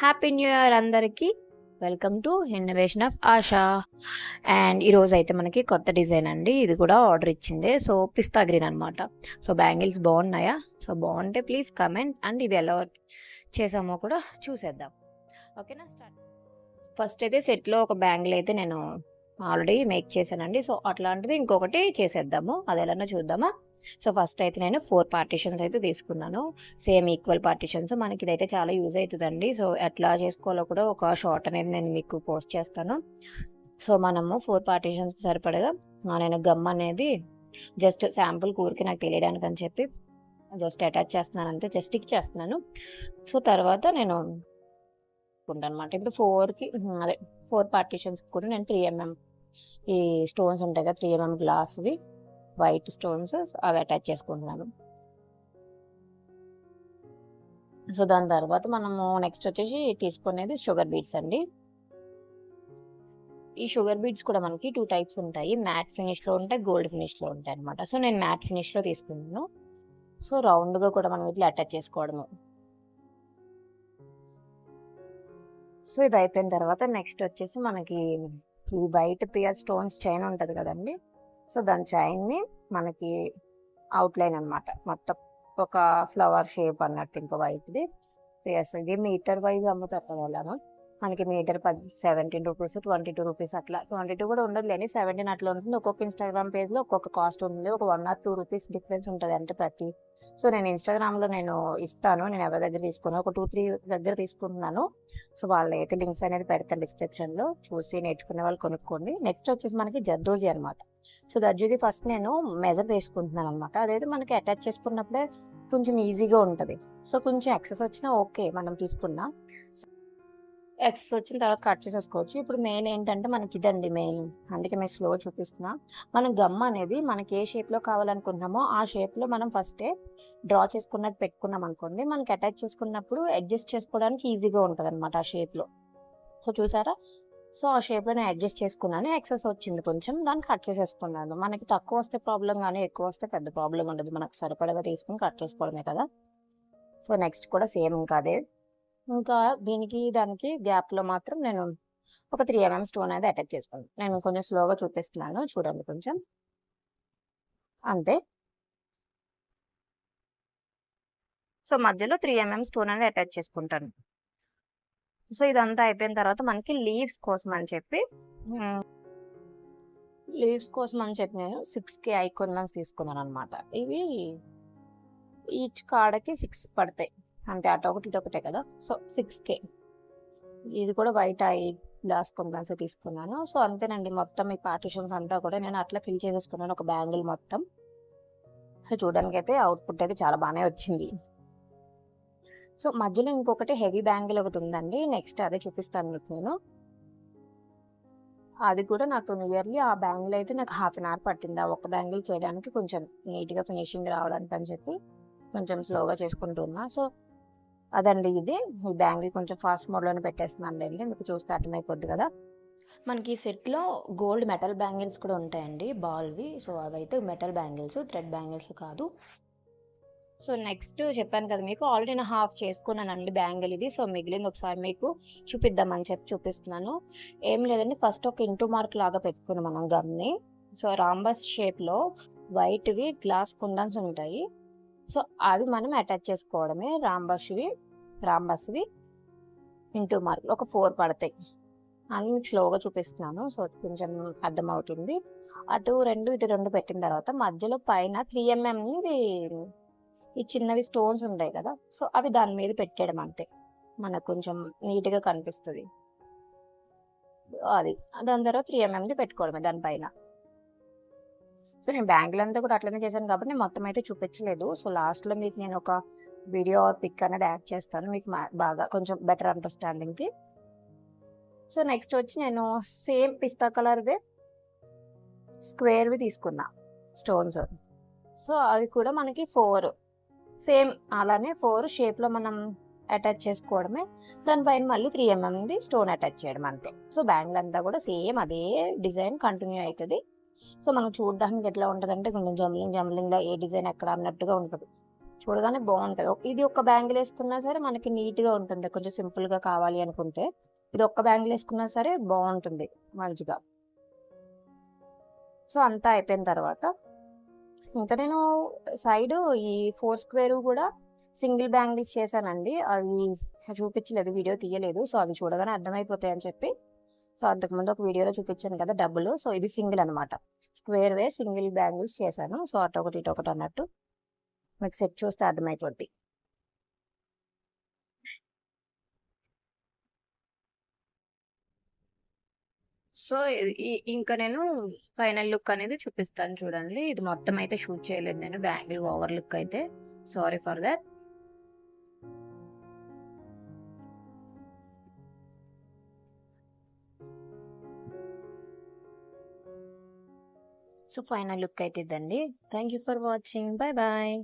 Happy new year అందరికీ. Welcome to innovation of Asha and ఈరోజు అయితే మనకి కొత్త డిజైన్ అండి. ఇది కూడా ఆర్డర్ ఇచ్చిందే. సో పిస్తా గ్రీన్ అనమాట సో బ్యాంగిల్స్ బాగున్నాయా? సో బాగుంటే ప్లీజ్ కమెంట్ అండ్ ఇవి ఎలా చేసామో కూడా చూసేద్దాం. ఓకేనా స్టార్ట్ ఫస్ట్ అయితే సెట్లో ఒక బ్యాంగిల్ అయితే నేను ఆల్రెడీ మేక్ చేశానండి. సో అట్లాంటిది ఇంకొకటి చేసేద్దాము. అది ఎలానో చూద్దామా? సో ఫస్ట్ అయితే నేను ఫోర్ పార్టీషన్స్ అయితే తీసుకున్నాను. Same equal partitions. మనకి ఇదైతే చాలా యూజ్ అవుతుందండి. సో ఎట్లా చేసుకోవాలో కూడా ఒక షార్ట్ అనేది నేను మీకు పోస్ట్ చేస్తాను. సో మనము ఫోర్ పార్టీషన్స్ సరిపడగా నేను గమ్ అనేది జస్ట్ శాంపుల్ కూరికి నాకు తెలియడానికి అని చెప్పి జస్ట్ అటాచ్ చేస్తున్నాను అంతే. జస్ట్ స్టిక్ చేస్తున్నాను. సో తర్వాత నేను అనమాట ఇప్పుడు ఫోర్కి అదే ఫోర్ పార్టీషన్స్ కూడా నేను త్రీ ఎంఎం ఈ స్టోన్స్ ఉంటాయి కదా త్రీ ఎంఎం గ్లాస్వి వైట్ స్టోన్స్ అవి అటాచ్ చేసుకుంటున్నాను. సో దాని తర్వాత మనము నెక్స్ట్ వచ్చేసి తీసుకునేది షుగర్ బీట్స్ అండి. ఈ షుగర్ బీట్స్ కూడా మనకి టూ టైప్స్ ఉంటాయి. మ్యాట్ ఫినిష్లో ఉంటాయి గోల్డ్ ఫినిష్లో ఉంటాయి అనమాట సో నేను మ్యాట్ ఫినిష్లో తీసుకున్నాను. సో రౌండ్గా కూడా మనం ఇట్లా అటాచ్ చేసుకోవడము. సో ఇది అయిపోయిన తర్వాత నెక్స్ట్ వచ్చేసి మనకి ఈ వైట్ పియర్ స్టోన్స్ చైన్ ఉంటుంది కదండి. సో దాని చైన్ని మనకి అవుట్లైన్ అన్నమాట. మొత్తం ఒక ఫ్లవర్ షేప్ అన్నట్టు ఇంకా వైట్ది. ఫేస్ ఇది మీటర్ వైజ్ అమ్ముతారు కదా అలాగా మనకి మీటర్ పది seventeen rupees twenty two rupees అట్లా. ట్వంటీ టూ కూడా ఉండదు లేని సెవెంటీన్ అట్లా ఉంటుంది. ఒక్కొక్క ఇన్స్టాగ్రామ్ పేజ్లో ఒక్కొక్క కాస్ట్ ఉంటుంది. ఒక one or two rupees difference ఉంటుంది అంటే ప్రతి. సో నేను ఇన్స్టాగ్రామ్లో నేను ఇస్తాను. నేను ఎవరి దగ్గర తీసుకున్నా ఒక టూ త్రీ దగ్గర తీసుకుంటున్నాను. సో వాళ్ళ అయితే లింక్స్ అనేది పెడతాను డిస్క్రిప్షన్లో చూసి నేర్చుకునే వాళ్ళు కొనుక్కోండి. నెక్స్ట్ వచ్చేసి మనకి జర్దోజీ అనమాట సో దర్జీది ఫస్ట్ నేను మెజర్ తీసుకుంటున్నాను అనమాట అదైతే మనకి అటాచ్ చేసుకున్నప్పుడే కొంచెం ఈజీగా ఉంటుంది. సో కొంచెం ఎక్సెస్ వచ్చినా ఓకే మనం తీసుకున్నా. ఎక్సెస్ వచ్చిన తర్వాత కట్ చేసేసుకోవచ్చు. ఇప్పుడు మెయిన్ ఏంటంటే మనకి ఇదండి మెయిన్ అందుకే మేము స్లో చూపిస్తున్నా. మనం గమ్ అనేది మనకి ఏ షేప్లో కావాలనుకుంటున్నామో ఆ షేప్లో మనం ఫస్టే డ్రా చేసుకున్నట్టు పెట్టుకున్నాం అనుకోండి. మనకి అటాచ్ చేసుకున్నప్పుడు అడ్జస్ట్ చేసుకోవడానికి ఈజీగా ఉంటుంది అనమాట ఆ షేప్లో సో చూసారా? సో ఆ షేప్లో నేను అడ్జస్ట్ చేసుకున్నాను. ఎక్సెస్ వచ్చింది కొంచెం దాన్ని కట్ చేసేసుకున్నాను. మనకి తక్కువ వస్తే ప్రాబ్లం కానీ ఎక్కువ వస్తే పెద్ద ప్రాబ్లం ఉండదు. మనకు సరిపడగా తీసుకుని కట్ చేసుకోవడమే కదా. సో నెక్స్ట్ కూడా సేమ్ ఇంకా అదే. ఇంకా దీనికి దానికి గ్యాప్లో మాత్రం నేను ఒక త్రీ ఎంఎం స్టోన్ అనేది అటాచ్ చేసుకున్నాను నేను కొంచెం స్లోగా చూపిస్తున్నాను. చూడండి కొంచెం. అంతే. సో మధ్యలో త్రీ ఎంఎం స్టోన్ అనేది అటాచ్ చేసుకుంటాను. సో ఇదంతా అయిపోయిన తర్వాత మనకి లీవ్స్ కోసం అని చెప్పి లీవ్స్ కోసం అని చెప్పి నేను సిక్స్ కే ఐకొందన్స్ తీసుకున్నాను అనమాట ఇవి ఈచ్ కాడకి సిక్స్ పడతాయి. అంతే అటు ఒకటి ఇటు ఒకటే కదా? సో సిక్స్ కే ఇది కూడా వైట్ ఐ గ్లాస్ కొందన్స్ తీసుకున్నాను. సో అంతేనండి. మొత్తం ఈ పార్టిషన్స్ అంతా కూడా నేను అట్లా ఫిల్ చేసేసుకున్నాను ఒక బ్యాంగిల్ మొత్తం. సో చూడడానికి అయితే అవుట్పుట్ అయితే చాలా బాగానే వచ్చింది. సో మధ్యలో ఇంకొకటి హెవీ బ్యాంగిల్ ఒకటి ఉందండి. నెక్స్ట్ అదే చూపిస్తాను మీకు నేను. అది కూడా నాకు నియర్లీ ఆ బ్యాంగిల్ అయితే నాకు హాఫ్ అన్ అవర్ పట్టింది. ఆ ఒక్క బ్యాంగిల్ చేయడానికి కొంచెం నీట్గా ఫినిషింగ్ రావడానికి అని చెప్పి కొంచెం స్లోగా చేసుకుంటున్నా. సో అదండి ఇది. ఈ బ్యాంగిల్ కొంచెం ఫాస్ట్ మోడ్లోనే పెట్టేస్తున్నాను అండి. మీకు చూస్తే అర్థమైపోద్ది కదా. మనకి ఈ సెట్లో గోల్డ్ మెటల్ బ్యాంగిల్స్ కూడా ఉంటాయండి బాల్వి. సో అవైతే మెటల్ బ్యాంగిల్స్ థ్రెడ్ బ్యాంగిల్స్ కాదు. సో నెక్స్ట్ చెప్పాను కదా మీకు ఆల్రెడీ నేను హాఫ్ చేసుకున్నానండి బ్యాంగిల్ ఇది. సో మిగిలింది ఒకసారి మీకు చూపిద్దామని చెప్పి చూపిస్తున్నాను. ఏం లేదండి ఫస్ట్ ఒక ఇంటూ మార్క్ లాగా పెట్టుకున్నాం మనం గమ్ని. సో రాంబస్ షేప్లో వైట్వి గ్లాస్ కుందన్స్ ఉంటాయి. సో అవి మనం అటాచ్ చేసుకోవడమే రాంబస్వి రాంబస్వి ఇంటూ మార్క్ ఒక ఫోర్ పడతాయి. అని మీకు స్లోగా చూపిస్తున్నాను. సో కొంచెం అర్థమవుతుంది. అటు రెండు ఇటు రెండు పెట్టిన తర్వాత మధ్యలో పైన త్రీ ఎంఎంది ఈ చిన్నవి స్టోన్స్ ఉంటాయి కదా. సో అవి దాని మీద పెట్టేయడం అంతే. మనకు కొంచెం నీట్గా కనిపిస్తుంది. అది. దాని తర్వాత త్రీ ఎంఎంది పెట్టుకోవడమే దానిపైన. సో నేను బ్యాంగిల్ అంతా కూడా అట్లనే చేశాను కాబట్టి నేను మొత్తం అయితే చూపించలేదు. సో లాస్ట్లో మీకు నేను ఒక వీడియో ఆర్ పిక్ అనేది యాడ్ చేస్తాను. మీకు మా- బాగా కొంచెం బెటర్ అండర్స్టాండింగ్కి. సో నెక్స్ట్ వచ్చి నేను సేమ్ పిస్తా కలర్వే స్క్వేర్వి తీసుకున్నా స్టోన్స్. సో అవి కూడా మనకి ఫోర్ సేమ్ అలానే ఫోర్ షేప్లో మనం అటాచ్ చేసుకోవడమే. దానిపైన మళ్ళీ త్రీ ఎంఎంది స్టోన్ అటాచ్ చేయడం అంతే. సో బ్యాంగిల్ అంతా కూడా సేమ్ అదే డిజైన్ కంటిన్యూ అవుతుంది. సో మనం చూడడానికి ఎట్లా ఉంటుంది అంటే కొంచెం జంబ్లింగ్ జంబ్లింగ్లో ఏ డిజైన్ ఎక్కడ అన్నట్టుగా ఉంటుంది. చూడగానే బాగుంటుంది. ఇది ఒక బ్యాంగిల్ వేసుకున్నా సరే మనకి నీట్గా ఉంటుంది. కొంచెం సింపుల్గా కావాలి అనుకుంటే ఇది ఒక్క బ్యాంగిల్ వేసుకున్నా సరే బాగుంటుంది మంచిగా. సో అంతా అయిపోయిన తర్వాత ఇంకా నేను సైడ్ ఈ ఫోర్ స్క్వేర్ కూడా సింగిల్ బ్యాంగిల్స్ చేశానండి. అవి చూపించలేదు వీడియో తీయలేదు. సో అవి చూడగానే అర్థమైపోతాయి అని చెప్పి సో అంతకుముందు ఒక వీడియోలో చూపించాను కదా డబ్బులు. సో ఇది సింగిల్ అనమాట స్క్వేర్ వే సింగిల్ బ్యాంగిల్స్ చేశాను. సో అటు ఒకటి ఇటు ఒకటి అన్నట్టు మీకు సెట్ చూస్తే అర్థమైపోద్ది. సో ఈ- ఇంకా నేను ఫైనల్ లుక్ అనేది చూపిస్తాను చూడండి. ఇది మొత్తం అయితే షూట్ చేయలేదు నేను. బ్యాంగిల్ ఓవర్ లుక్ అయితే. Sorry for that. So final look అయితే ఇదండి thank you for watching. Bye bye.